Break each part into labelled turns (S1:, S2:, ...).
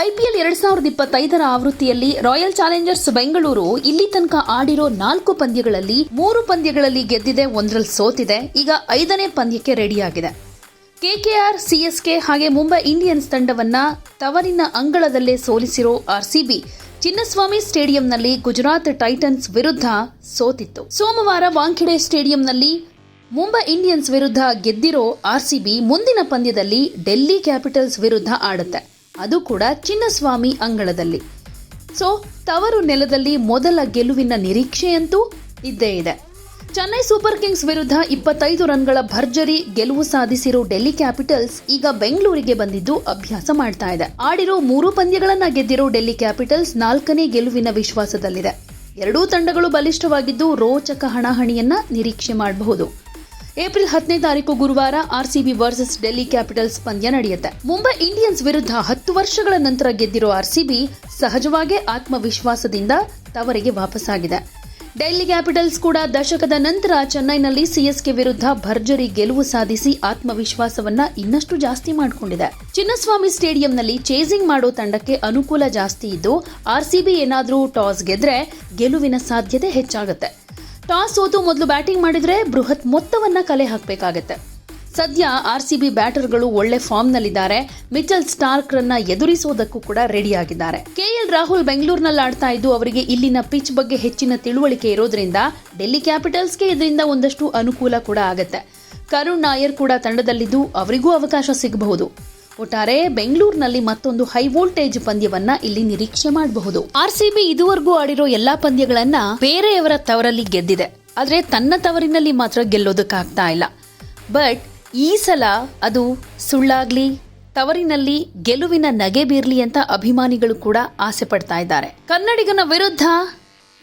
S1: IPL ಎರಡ್ ಸಾವಿರದ ಇಪ್ಪತ್ತೈದರ ಆವೃತ್ತಿಯಲ್ಲಿ ರಾಯಲ್ ಚಾಲೆಂಜರ್ಸ್ ಬೆಂಗಳೂರು ಇಲ್ಲಿ ತನಕ ಆಡಿರೋ ನಾಲ್ಕು ಪಂದ್ಯಗಳಲ್ಲಿ ಮೂರು ಪಂದ್ಯಗಳಲ್ಲಿ ಗೆದ್ದಿದೆ, ಒಂದರಲ್ಲಿ ಸೋತಿದೆ. ಈಗ ಐದನೇ ಪಂದ್ಯಕ್ಕೆ ರೆಡಿಯಾಗಿದೆ. ಕೆಕೆಆರ್, ಸಿಎಸ್ಕೆ ಹಾಗೆ ಮುಂಬೈ ಇಂಡಿಯನ್ಸ್ ತಂಡವನ್ನ ತವರಿನ ಅಂಗಳದಲ್ಲೇ ಸೋಲಿಸಿರೋ ಆರ್ಸಿಬಿ, ಚಿನ್ನಸ್ವಾಮಿ ಸ್ಟೇಡಿಯಂನಲ್ಲಿ ಗುಜರಾತ್ ಟೈಟನ್ಸ್ ವಿರುದ್ಧ ಸೋತಿತ್ತು. ಸೋಮವಾರ ವಾಂಖೆಡೆ ಸ್ಟೇಡಿಯಂನಲ್ಲಿ ಮುಂಬೈ ಇಂಡಿಯನ್ಸ್ ವಿರುದ್ಧ ಗೆದ್ದಿರೋ ಆರ್ಸಿಬಿ ಮುಂದಿನ ಪಂದ್ಯದಲ್ಲಿ ಡೆಲ್ಲಿ ಕ್ಯಾಪಿಟಲ್ಸ್ ವಿರುದ್ಧ ಆಡುತ್ತೆ. ಅದು ಕೂಡ ಚಿನ್ನಸ್ವಾಮಿ ಅಂಗಳದಲ್ಲಿ. ಸೊ, ತವರು ನೆಲದಲ್ಲಿ ಮೊದಲ ಗೆಲುವಿನ ನಿರೀಕ್ಷೆಯಂತೂ ಇದ್ದೇ ಇದೆ. ಚೆನ್ನೈ ಸೂಪರ್ ಕಿಂಗ್ಸ್ ವಿರುದ್ಧ ಇಪ್ಪತ್ತೈದು ರನ್ಗಳ ಭರ್ಜರಿ ಗೆಲುವು ಸಾಧಿಸಿರೋ ಡೆಲ್ಲಿ ಕ್ಯಾಪಿಟಲ್ಸ್ ಈಗ ಬೆಂಗಳೂರಿಗೆ ಬಂದಿದ್ದು ಅಭ್ಯಾಸ ಮಾಡ್ತಾ ಇದೆ. ಆಡಿರೋ ಮೂರು ಪಂದ್ಯಗಳನ್ನ ಗೆದ್ದಿರೋ ಡೆಲ್ಲಿ ಕ್ಯಾಪಿಟಲ್ಸ್ ನಾಲ್ಕನೇ ಗೆಲುವಿನ ವಿಶ್ವಾಸದಲ್ಲಿದೆ. ಎರಡೂ ತಂಡಗಳು ಬಲಿಷ್ಠವಾಗಿದ್ದು ರೋಚಕ ಹಣಾಹಣಿಯನ್ನ ನಿರೀಕ್ಷೆ ಮಾಡಬಹುದು. ಏಪ್ರಿಲ್ ಹತ್ತನೇ ತಾರೀಕು ಗುರುವಾರ ಆರ್ಸಿಬಿ ವರ್ಸಸ್ ಡೆಲ್ಲಿ ಕ್ಯಾಪಿಟಲ್ಸ್ ಪಂದ್ಯ ನಡೆಯುತ್ತೆ. ಮುಂಬೈ ಇಂಡಿಯನ್ಸ್ ವಿರುದ್ಧ ಹತ್ತು ವರ್ಷಗಳ ನಂತರ ಗೆದ್ದಿರೋ ಆರ್ಸಿಬಿ ಸಹಜವಾಗೇ ಆತ್ಮವಿಶ್ವಾಸದಿಂದ ತವರಿಗೆ ವಾಪಸ್ಸಾಗಿದೆ. ಡೆಲ್ಲಿ ಕ್ಯಾಪಿಟಲ್ಸ್ ಕೂಡ ದಶಕದ ನಂತರ ಚೆನ್ನೈನಲ್ಲಿ ಸಿಎಸ್ಕೆ ವಿರುದ್ಧ ಭರ್ಜರಿ ಗೆಲುವು ಸಾಧಿಸಿ ಆತ್ಮವಿಶ್ವಾಸವನ್ನ ಇನ್ನಷ್ಟು ಜಾಸ್ತಿ ಮಾಡಿಕೊಂಡಿದೆ. ಚಿನ್ನಸ್ವಾಮಿ ಸ್ಟೇಡಿಯಂನಲ್ಲಿ ಚೇಸಿಂಗ್ ಮಾಡೋ ತಂಡಕ್ಕೆ ಅನುಕೂಲ ಜಾಸ್ತಿ ಇದ್ದು, ಆರ್ಸಿಬಿ ಏನಾದರೂ ಟಾಸ್ ಗೆದ್ರೆ ಗೆಲುವಿನ ಸಾಧ್ಯತೆ ಹೆಚ್ಚಾಗುತ್ತೆ. ಟಾಸ್ ಸೋತು ಮೊದಲು ಬ್ಯಾಟಿಂಗ್ ಮಾಡಿದ್ರೆ ಬೃಹತ್ ಮೊತ್ತವನ್ನ ಕಲೆ ಹಾಕಬೇಕಾಗತ್ತೆ. ಸದ್ಯ ಆರ್ಸಿಬಿ ಬ್ಯಾಟರ್ಗಳು ಒಳ್ಳೆ ಫಾರ್ಮ್ನಲ್ಲಿದ್ದಾರೆ. ಮಿಚಲ್ ಸ್ಟಾರ್ಕ್ ರನ್ನ ಎದುರಿಸೋದಕ್ಕೂ ಕೂಡ ರೆಡಿಯಾಗಿದ್ದಾರೆ. ಕೆಎಲ್ ರಾಹುಲ್ ಬೆಂಗಳೂರಿನಲ್ಲಿ ಆಡ್ತಾ ಇದ್ದು, ಅವರಿಗೆ ಇಲ್ಲಿನ ಪಿಚ್ ಬಗ್ಗೆ ಹೆಚ್ಚಿನ ತಿಳುವಳಿಕೆ ಇರೋದ್ರಿಂದ ಡೆಲ್ಲಿ ಕ್ಯಾಪಿಟಲ್ಸ್ಗೆ ಇದರಿಂದ ಒಂದಷ್ಟು ಅನುಕೂಲ ಕೂಡ ಆಗುತ್ತೆ. ಕರುಣ್ ನಾಯರ್ ಕೂಡ ತಂಡದಲ್ಲಿದ್ದು, ಅವರಿಗೂ ಅವಕಾಶ ಸಿಗಬಹುದು. ಒಟ್ಟಾರೆ ಬೆಂಗಳೂರಿನಲ್ಲಿ ಮತ್ತೊಂದು ಹೈ ವೋಲ್ಟೇಜ್ ಪಂದ್ಯವನ್ನ ಇಲ್ಲಿ ನಿರೀಕ್ಷೆ ಮಾಡಬಹುದು. ಆರ್ಸಿಬಿ ಇದುವರೆಗೂ ಆಡಿರೋ ಎಲ್ಲಾ ಪಂದ್ಯಗಳನ್ನ ಬೇರೆಯವರ ತವರಲ್ಲಿ ಗೆದ್ದಿದೆ. ಆದ್ರೆ ತನ್ನ ತವರಿನಲ್ಲಿ ಮಾತ್ರ ಗೆಲ್ಲೋದಕ್ಕಾಗ್ತಾ ಇಲ್ಲ. ಬಟ್ ಈ ಸಲ ಅದು ಸುಳ್ಳಾಗ್ಲಿ, ತವರಿನಲ್ಲಿ ಗೆಲುವಿನ ನಗೆ ಬೀರ್ಲಿ ಅಂತ ಅಭಿಮಾನಿಗಳು ಕೂಡ ಆಸೆ ಪಡ್ತಾ ಇದ್ದಾರೆ. ಕನ್ನಡಿಗನ ವಿರುದ್ಧ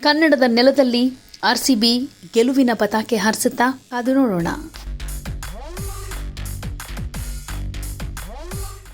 S1: ಕನ್ನಡದ ನೆಲದಲ್ಲಿ ಆರ್ ಸಿಬಿ ಗೆಲುವಿನ ಪತಾಕೆ ಹಾರಿಸುತ್ತಾ ಅದು ನೋಡೋಣ.